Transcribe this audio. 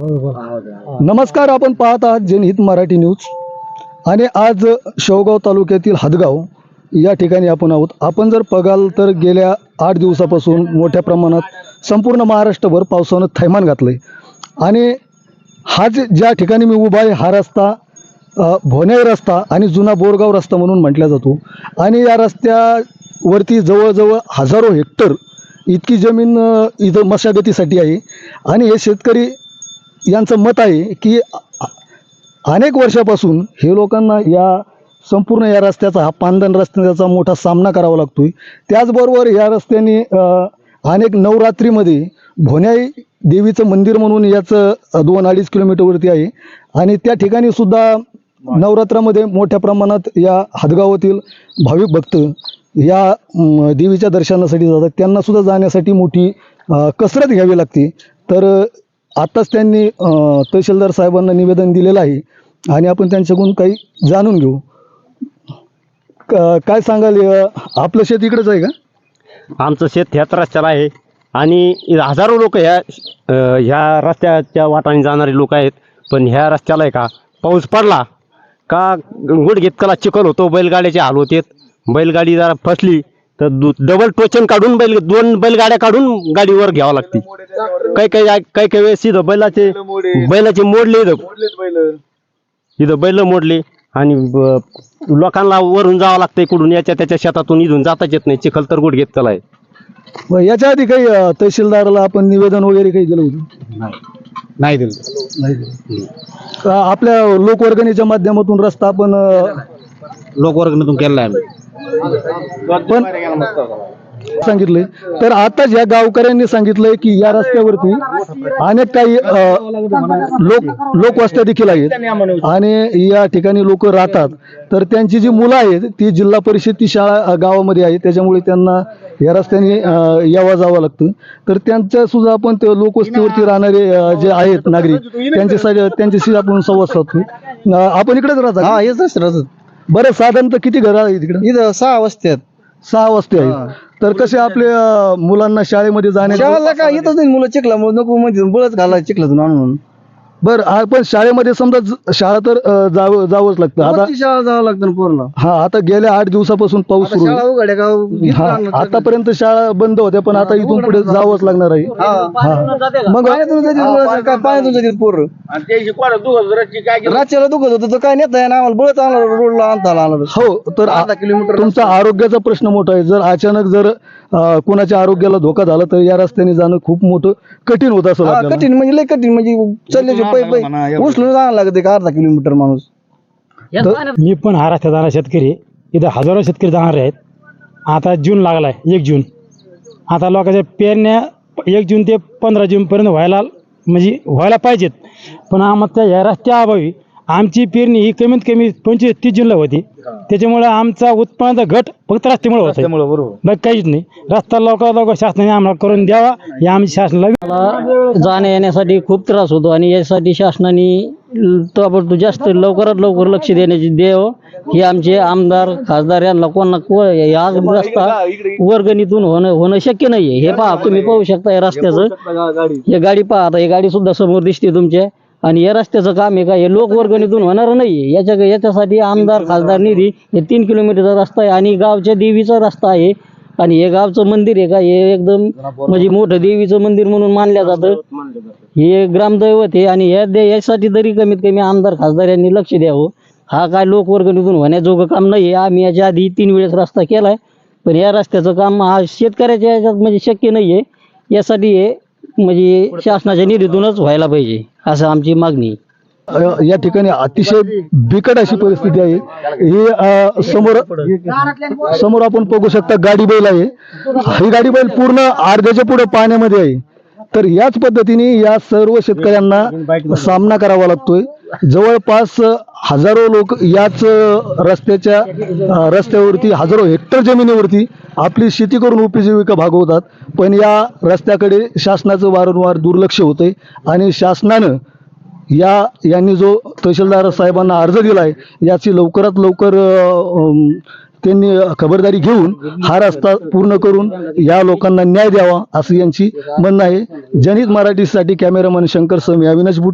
नमस्कार आपण पाहत आहात जनहित मराठी न्यूज. आणि आज शेवगाव तालुक्यातील हदगाव या ठिकाणी आपण आहोत. आपण जर बघाल तर गेल्या आठ दिवसापासून मोठ्या प्रमाणात संपूर्ण महाराष्ट्रभर पावसानं थैमान घातलं आहे आणि हा जे ज्या ठिकाणी मी उभा आहे हा रस्ता अ, भोनेर रस्ता आणि जुना बोरगाव रस्ता म्हणून म्हटला जातो. आणि या रस्त्यावरती जवळजवळ हजारो हेक्टर इतकी जमीन इथं मशागतीसाठी आहे. आणि हे शेतकरी यांचं मत आहे की अनेक वर्षापासून हे लोकांना या संपूर्ण या रस्त्याचा हा पांदन रस्त्याचा मोठा सामना करावा लागतो आहे त्याचबरोबर या रस्त्याने अनेक नवरात्रीमध्ये भोन्याई देवीचं मंदिर म्हणून याचं दोन अडीच किलोमीटरवरती आहे. आणि त्या ठिकाणी सुद्धा नवरात्रामध्ये मोठ्या प्रमाणात या हदगावातील भाविक भक्त या देवीच्या दर्शनासाठी जातात. त्यांनासुद्धा जाण्यासाठी मोठी कसरत घ्यावी लागते. तर आत्ताच त्यांनी तहसीलदार साहेबांना निवेदन दिलेलं आहे आणि आपण त्यांच्याकडून काही जाणून घेऊ. काय सांगाल आपलं शेत इकडंच आहे का? आमचं शेत ह्याच रस्त्याला आहे आणि हजारो लोक ह्या ह्या रस्त्याच्या वाटाने जाणारे लोक आहेत. पण ह्या रस्त्याला आहे का? पाऊस पडला का गुडघेत घेतकला चिखल होतो बैलगाड्याचे हाल होते बैलगाडी जरा फसली तर दु डबल टोचन काढून बैल दोन बैलगाड्या काढून गाडीवर घ्यावं लागते. काही काही काही काही वेळेस इथं बैलाचे बैलाचे मोडले इथं. इथं बैल मोडले आणि लोकांना वरून जावं लागतं इकडून याच्या त्याच्या शेतातून इथून जाताच येत नाही. चिखल तर कला आहे. मग याच्या आधी काही तहसीलदाराला आपण निवेदन वगैरे काही दिलं होतं? नाही. दिलं. नाही आपल्या लोकवर्गणीच्या माध्यमातून रस्ता आपण लोकवर्गणीतून केलेला आहे. पण सांगितलंय. तर आताच या गावकऱ्यांनी सांगितलंय की या रस्त्यावरती अनेक काही लोक लोकवस्त्या देखील आहेत. आणि या ठिकाणी लोक राहतात. तर त्यांची जी मुलं आहेत ती जिल्हा परिषदची शाळा गावामध्ये आहे. त्याच्यामुळे त्यांना या रस्त्याने यावा यावं जावं लागतं. तर त्यांच्या सुद्धा आपण ते लोकवस्तीवरती राहणारे जे आहेत नागरिक त्यांच्यासाठी त्यांच्याशी आपण संवाद साधतो आपण इकडेच राहतात बरं साधारणतः किती घरं आहेत तिकडे इथं सहा वस्ती आहेत. सहा वस्ती आहेत तर कसे आपल्या अं, मुलांना शाळेमध्ये जाण्या शाळेला काय येतच नाही मुलं चिखला नको म्हणजे बळच घालाय चिखलातून आणून. बर पण शाळेमध्ये समजा ज- शाळा तर अं, जावं जावंच लागतं. आता शाळा जावं लागतं ना पोरला हा आता गेल्या आठ दिवसापासून पाऊस सुरू शाळा आहे उघड्या का? इथं हा आणलं तर- आतापर्यंत शाळा बंद होत्या पण आता इथून पुढे जावंच लागणार आहे. हा. हा. मग पाण्यातून जातील मुलं, काय पाण्यातून जातील पोरं? रातच्याला दुखत होतं तर काय नेता आहे ना आम्हाला? बळच आणलं रोडला आणता आला आणलं हो तर आ- अर्धा किलोमीटर तुमचा आरोग्याचा प्रश्न मोठा आहे. जर अचानक जर अं, कोणाच्या आरोग्याला धोका झाला तर या रस्त्याने जाणं खूप मोठं कठीण होत असं हा, आपल्याला. कठीण म्हणजे लय कठीण म्हणजे चालल्याचे पै पै उचलून जावं लागतं का अर्धा किलोमीटर माणूस. मी पण हा रस्त्यात जाणारा शेतकरी. इथं हजारो शेतकरी जाणारे आहेत. आता जून लागलाय एक जून. आता लोकांच्या पेरण्या एक जून ते पंधरा जूनपर्यंत व्हायला म्हणजे व्हायला पाहिजेत. पण आम्हाला या रस्त्या अभावी आमची पेरणी ही कमीत कमी पंचवीस तीस जूनला होती. त्याच्यामुळे आमचा उत्पन्नाचा घट फक्त रस्त्यामुळे होत बरोबर. बाकी काहीच नाही. रस्ता लवकर लवकर शासनाने आम्हाला करून द्यावा. ही आमची शासनाला जाण्या येण्यासाठी खूप त्रास होतो आणि यासाठी शासनाने ताबडतोब जास्त लवकरात लवकर लक्ष देण्याची देव हे आमचे आमदार खासदार यांना कोणा को या रस्ता वर्गणीतून होणं होणं शक्य नाहीये. हे पहा तुम्ही पाहू शकता या रस्त्याचं हे गाडी पहा आता ही गाडी सुद्धा समोर दिसते तुमच्या. आणि या रस्त्याचं काम आहे का? हे लोकवर्गणीतून होणार नाहीये. याच्या याच्यासाठी आमदार खासदार निधी हे तीन किलोमीटरचा रस्ता आहे आणि गावच्या देवीचा रस्ता आहे. आणि हे गावचं मंदिर आहे का? हे एकदम म्हणजे मोठं देवीचं मंदिर म्हणून मानलं जातं. हे ग्रामदैवत आहे आणि या दे यासाठी तरी कमीत कमी आमदार खासदार यांनी लक्ष द्यावं. हा काय लोकवर्गणीतून होण्याजोगं काम नाही आहे आम्ही याच्या आधी तीन वेळेस रस्ता केला आहे पण या रस्त्याचं काम हा शेतकऱ्याच्या याच्यात म्हणजे शक्य नाही आहे यासाठी हे म्हणजे शासनाच्या निधीतूनच व्हायला पाहिजे असं आमची मागणी. आहे. अ, या ठिकाणी अतिशय बिकट अशी परिस्थिती आहे. ही अ, समोर समोर आपण बघू शकता गाडी बैल आहे. ही गाडी बैल पूर्ण अर्ध्याच्या पुढे पाण्यामध्ये आहे. तर याच पद्धतीने या सर्व शेतकऱ्यांना सामना करावा लागतोय. जवळपास हजारो लोक याच रस्त्याच्या रस्त्यावरती हजारो हेक्टर जमिनीवरती आपली शेती करून उपजीविका भागवतात. पण या रस्त्याकडे शासनाचं वारंवार दुर्लक्ष होतंय आणि शासनानं या यांनी जो तहसीलदार साहेबांना अर्ज दिला आहे याची लवकरात लवकर त्यांनी खबरदारी घेऊन हा रस्ता पूर्ण करून या लोकांना न्याय द्यावा असं यांची म्हणणं आहे. जनित मराठीसाठी कॅमेरामन शंकर सम अविनाश बुट